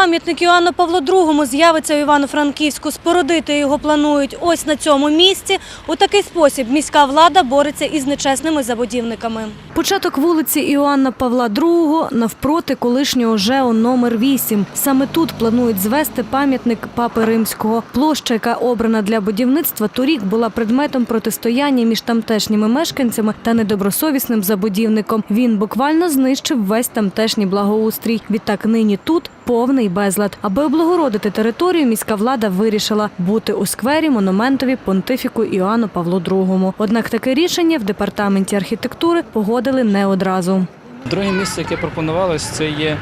Пам'ятник Іоанну Павлу II з'явиться у Івано-Франківську. Спорудити його планують ось на цьому місці. У такий спосіб міська влада бореться із нечесними забудівниками. Початок вулиці Іоанна Павла II навпроти колишнього ЖЕО номер 8. Саме тут планують звести пам'ятник Папи Римського. Площа, яка обрана для будівництва, торік була предметом протистояння між тамтешніми мешканцями та недобросовісним забудівником. Він буквально знищив весь тамтешній благоустрій. Відтак нині тут повний безлад. Аби облагородити територію, міська влада вирішила бути у сквері монументові понтифіку Іоанну Павлу II. Однак таке рішення в департаменті архітектури погодили не одразу. Друге місце, яке пропонувалось, це є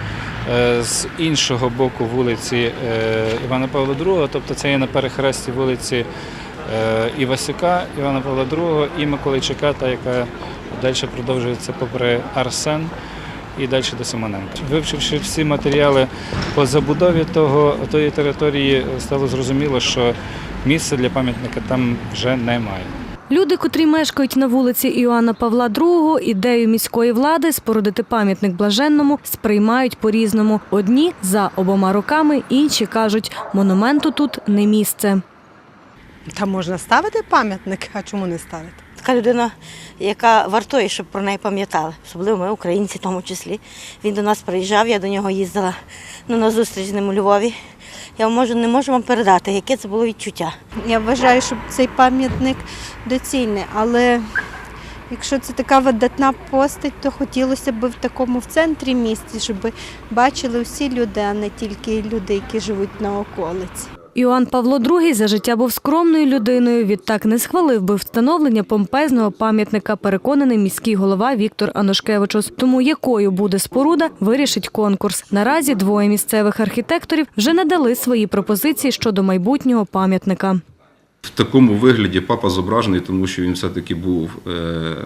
е, з іншого боку вулиці е, Івана Павла II, тобто це є на перехресті вулиці е, Івасюка, Івана Павла II і Миколайчука, та яка далі продовжується попри Арсен і далі до Симоненка. Вивчивши всі матеріали по забудові того, тої території, стало зрозуміло, що місця для пам'ятника там вже немає. Люди, котрі мешкають на вулиці Іоанна Павла II, ідею міської влади спорудити пам'ятник блаженному сприймають по-різному. Одні за обома руками, інші кажуть, монументу тут не місце. Там можна ставити пам'ятник, а чому не ставити? Така людина, яка вартує, щоб про неї пам'ятали. Особливо ми, українці, в тому числі. Він до нас приїжджав, я до нього їздила ну, на зустріч з ним у Львові. Я можу, не можу вам передати, яке це було відчуття. Я вважаю, що цей пам'ятник доцільний, але якщо це така видатна постать, то хотілося б в такому в центрі місті, щоб бачили всі люди, а не тільки люди, які живуть на околиці. Іоанн Павло II за життя був скромною людиною. Відтак не схвалив би встановлення помпезного пам'ятника, переконаний міський голова Віктор Анушкевичус. Тому якою буде споруда, вирішить конкурс. Наразі двоє місцевих архітекторів вже надали свої пропозиції щодо майбутнього пам'ятника. В такому вигляді папа зображений, тому що він все-таки був е,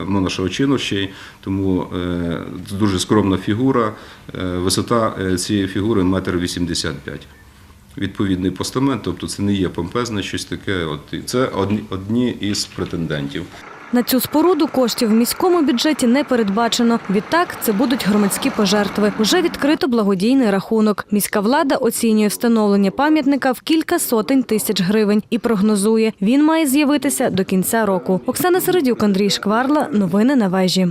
монашоочинощий, тому е, дуже скромна фігура. Е, Висота цієї фігури метр вісімдесят п'ять. Відповідний постамент, тобто це не є помпезне щось таке. От це одні із претендентів. На цю споруду коштів в міському бюджеті не передбачено. Відтак це будуть громадські пожертви. Уже відкрито благодійний рахунок. Міська влада оцінює встановлення пам'ятника в кілька сотень тисяч гривень і прогнозує, він має з'явитися до кінця року. Оксана Середюк, Андрій Шкварла. Новини на вежі.